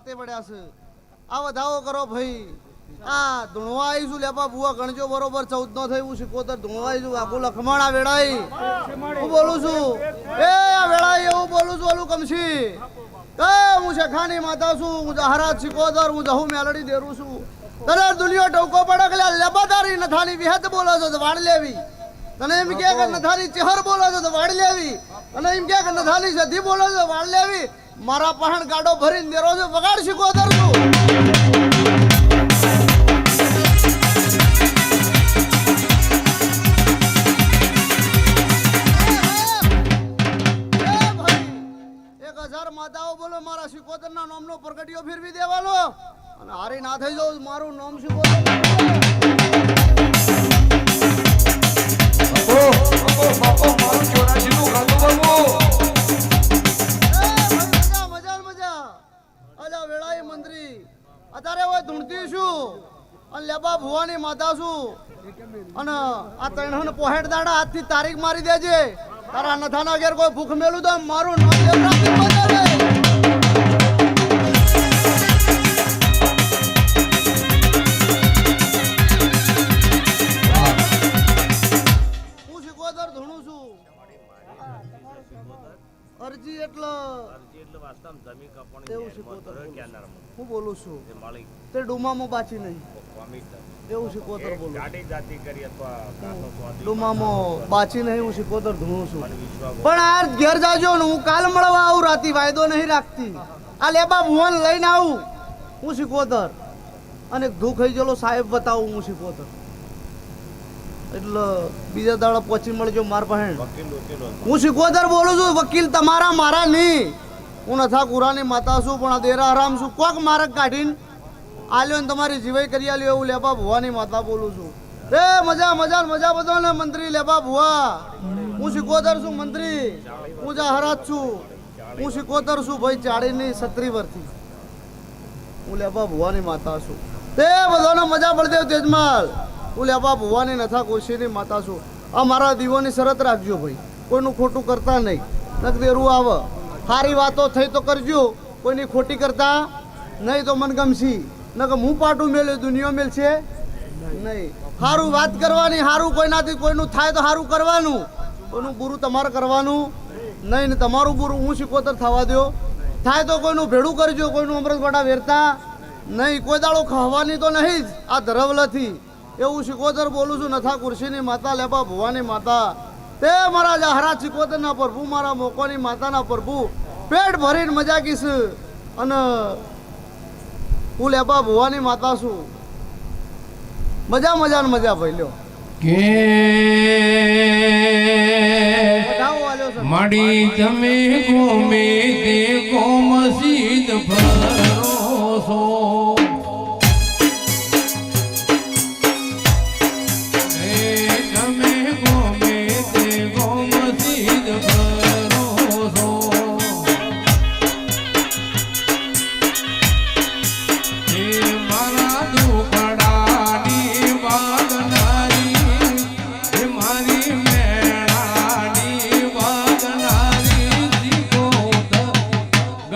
રાતે પડ્યા છે. આ વધાવો કરો ભાઈ. આ ધૂણવા આવીશું લેપા બુઆ ગણજો બરોબર ચૌદ નો થયું શીખોતર ધૂણવા આવીશું આખું લખમણ વેળાઈ. હું બોલું છું. એ વેળાઈ એવું બોલું છું, ઓલું કમશી. હું શેખાની માતા છું, હું જહારાત શીખોતર હું જહું મેલડી દેરું છું. તને દુનિયા ટોકો પડે કે લેબાદારી નથાની વિહત બોલો છો, તો વાડ લેવી. તને એમ કે નથાની ચહર બોલો છો, તો વાડ લેવી. અને એમ કે નથાની સધી બોલો છો વાડ લેવી. મારા પહાણ ગાડો ભરીને દેરો છે, વગાડ શીખો છું એ એક હજાર માતાઓ બોલો, મારા શિકોતર ના નામનો પ્રગટિયો ફેરવી દેવાનો. અને હારી ના થઈ જાવ મારું નામ શિકોતર અને લેબા ભુવાની માતા છું. અને આ ત્રણ પોહેટ દાડા આજથી તારીખ મારી દેજે. તારા નથાના ઘેર કોઈ ભૂખ મેલું તો મારું નામ અરજી એટલે એવું શીખોતર બોલું છું. હું બોલું છું. તે ડુમામો બાચી નહીં. એવું શીખોતર બોલું છું. ડુમામાં બાચી નહીં હું શીખોતર ધૂણું છું. પણ આ ઘેર જાજો ને હું કાલ મળવા આવું રાતી વાયદો નહીં રાખતી. આ લેબા ભુવન લઈને આવું. હું શીખોતર અને દુઃખ થઈ ગયેલો સાહેબ બતાવું હું શીખોતર એટલે બીજા દાડા પહોંચી મળજો માર પાસે. હું શીખોતર બોલું છું વકીલ તમારા મારા નહીં. હું નથા કુરાની માતા છું પણ દેરા આરામ છું. કોક મારક કાઢીને આલ્યો ને તમારી જીવાઈ કરી આલ્યો એવું લેબા ભુવાની માતા બોલું છું. એ મજા મજા મજા બધો ને મંત્રી લેબા ભુવા. હું શીખોતર છું મંત્રી. હું જાહરાત છું. હું શીખોતર છું ભાઈ ચાળીની સત્રી વર્ષથી હું લેબા ભુવાની માતા છું. તે બધાને મજા પડદેવ તેજમાલ. હું લેબા ભુવાની નથા કોશીની માતા છું. આ મારા દીવોની શરત રાખજો ભાઈ. કોઈનું ખોટું કરતા નહીં. નકદેરું આવે. સારી વાતો થઈ તો કરજો. કોઈની ખોટી કરતા નહીં તો મન ગમશી નકર હું પાટું મેલ્યું, દુનિયા મેલશે નહીં. સારું વાત કરવાની સારું કોઈનાથી, કોઈનું થાય તો સારું કરવાનું. કોઈનું બુરું તમારે કરવાનું નહીં, ને તમારું બુરું હું શીખોતર થવા દો થાય તો કોઈનું ભેડું કરજો, કોઈનું અમૃત વેરતા નહીં. કોઈ દાડો ખાવાની તો નહીં જ. આ ધરવલાથી. એવું શીખોતર બોલું છું નથા કુર્સીની માતા લેબા ભુવાની માતા. તે મારા જહરા શીખોતરના પ્રભુ મારા મોકોની માતાના પ્રભુ. પેટ ભરીને મજા કીશ અને હું લેબા ભુવાની માતા છું. મજા મજા ને મજા ભાઈ લ્યો. કે મડી તમે ગોમે તે ગોમસીદ ભરોસો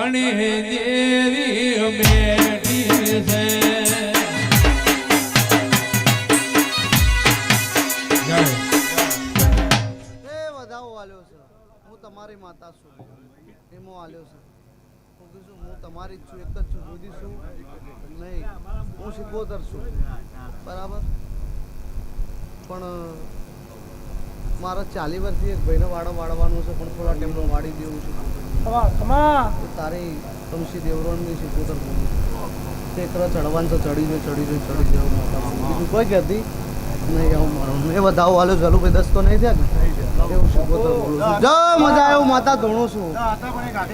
હું તમારી માતા છું. એમો છે. હું તમારી જ છું, એક જ છું, જુદી છું. નહીં, હું છું. બરાબર? પણ, મારા ચાલી વર્ષથી એક ભાઈને વાડો વાળવાનું છે, પણ થોડા ટાઈમમાં વાળી દેવું છે. તારી તુલસી દેવરોણની બોલું ટેકરા ચડવાનું તો ચડીને ચડીને ચડી બોલું. બીજું કોઈ કહેતી નહીં આવું મારું. એ વધાવો આલ્યો ચાલુ ભાઈ દસ તો નહીં થયા એવું શીખોતર બોલું જો મજા આવ્યું માતા ધોણું છું.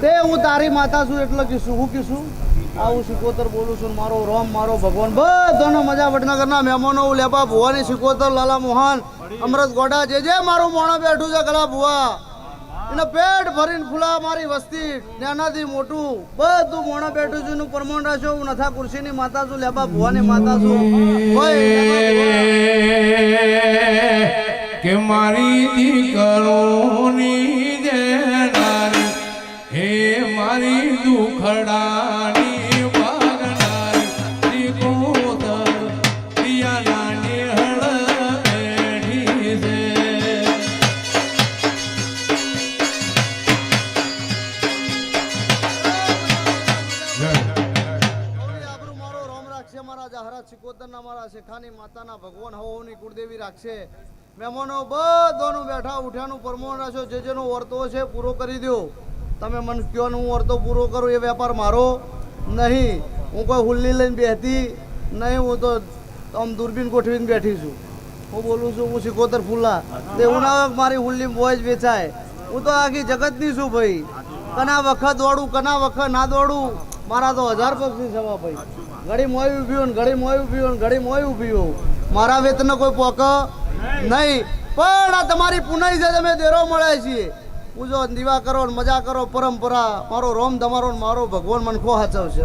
તે હું તારી માતા છું એટલે કીશું. હું કીશું? આવું હું શિકોતર બોલું છું મારો રોમ મારો ભગવાન. બધાનો મજા વડનગરના મહેમાનો હું ભુવાની સિકોતર લાલા મોહન અમૃત ગોડા જે જે મારું મોણો બેઠું છે ગલા ભુવા. એને પેટ ભરીને ફૂલા મારી વસ્તી, નાનાથી મોટું, બધું મોણા બેઠું છું, એનું પ્રમાણ રાખ્યો હું નથા કુર્સીની માતા છું, લેબા ભુવાની માતા છું. કે મારી દીકરોની દેનારી હે મારી દુખડાની ભગવાનના મારા શેખાની માતાના ભગવાન હવોની કુળદેવી રાખશે. મહેમાનો બધાનું બેઠા ઉઠ્યાનું પરમોણ રાખશો જે જેનો વર્તો છે પૂરો કરી દો તમે મને કયો હું વર્તો પૂરો કરું એ વેપાર મારો નહીં. હું કોઈ હુલ્લી લઈને બેહતી નહીં, હું તો આમ દૂરબીન ગોઠવીને બેઠી છું. હું બોલું છું, હું સિકોતર ફૂલા. તે હું ના મારી હુલ્લી બોય જ વેચાય. હું તો આખી જગતની છું ભાઈ. કના વખત દોડું, કના વખત ના દોડું. મારા તો હજાર પક્ષી સવા ભાઈ. ઘડી મોય ઊભી હોય ઘડી મોય ઊભી હોય ઘડી મોય ઊભી હોય મારા વેતન કોઈ પોક નહીં. પણ આ તમારી પુનઈ છે તમે દેરો મળે છીએ પૂજો દીવા કરો ને મજા કરો, પરંપરા. મારો રોમ તમારો મારો ભગવાન મને ખો હાચવશે.